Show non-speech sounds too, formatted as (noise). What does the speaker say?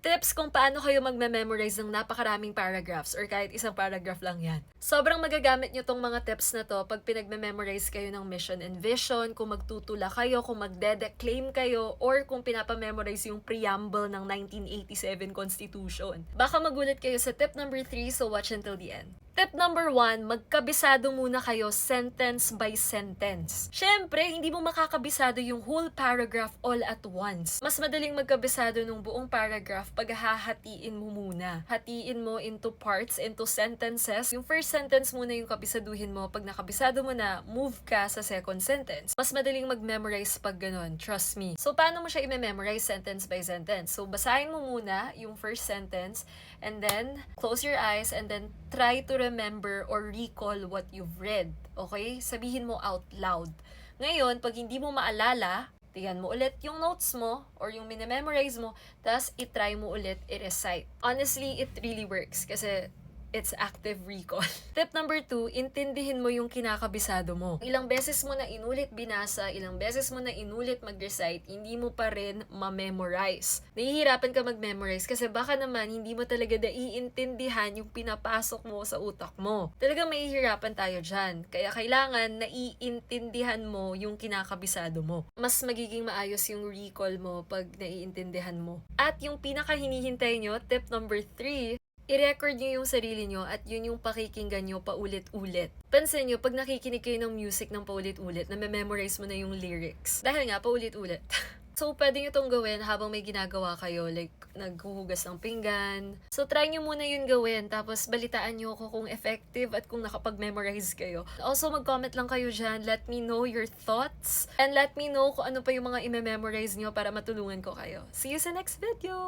Tips kung paano kayo magme-memorize ng napakaraming paragraphs or kahit isang paragraph lang yan. Sobrang magagamit nyo tong mga tips na to pag pinagme-memorize kayo ng mission and vision, kung magtutula kayo, kung magde-declaim kayo, or kung pinapamemorize yung preamble ng 1987 Constitution. Baka magulat kayo sa tip number 3, so watch until the end. Tip number one, magkabisado muna kayo sentence by sentence. Siyempre, hindi mo makakabisado yung whole paragraph all at once. Mas madaling magkabisado ng buong paragraph pag hahatiin mo muna. Hatiin mo into parts, into sentences. Yung first sentence muna yung kabisaduhin mo. Pag nakabisado mo na, move ka sa second sentence. Mas madaling mag-memorize pag ganun. Trust me. So, paano mo siya i-memorize sentence by sentence? So, basahin mo muna yung first sentence and then close your eyes and then try to remember or recall what you've read. Okay? Sabihin mo out loud. Ngayon, pag hindi mo maalala, tingnan mo ulit yung notes mo or yung minememorize mo, tapos itry mo ulit i-recite. Honestly, it really works kasi it's active recall. (laughs) Tip number two, intindihin mo yung kinakabisado mo. Ilang beses mo na inulit binasa, ilang beses mo na inulit mag-recite, hindi mo pa rin ma-memorize. Nahihirapan ka mag-memorize kasi baka naman hindi mo talaga naiintindihan yung pinapasok mo sa utak mo. Talagang mahihirapan tayo dyan. Kaya kailangan naiintindihan mo yung kinakabisado mo. Mas magiging maayos yung recall mo pag naiintindihan mo. At yung pinaka hinihintay nyo, tip number three, i-record nyo yung sarili nyo at yun yung pakikinggan nyo paulit-ulit. Pansin nyo, pag nakikinig kayo ng music ng paulit-ulit, na-memorize mo na yung lyrics. Dahil nga, paulit-ulit. (laughs) So, pwede nyo itong gawin habang may ginagawa kayo, like naghuhugas ng pinggan. So, try nyo muna yun gawin, tapos balitaan nyo ako kung effective at kung nakapag-memorize kayo. Also, mag-comment lang kayo dyan. Let me know your thoughts and let me know kung ano pa yung mga i-memorize nyo para matulungan ko kayo. See you sa next video!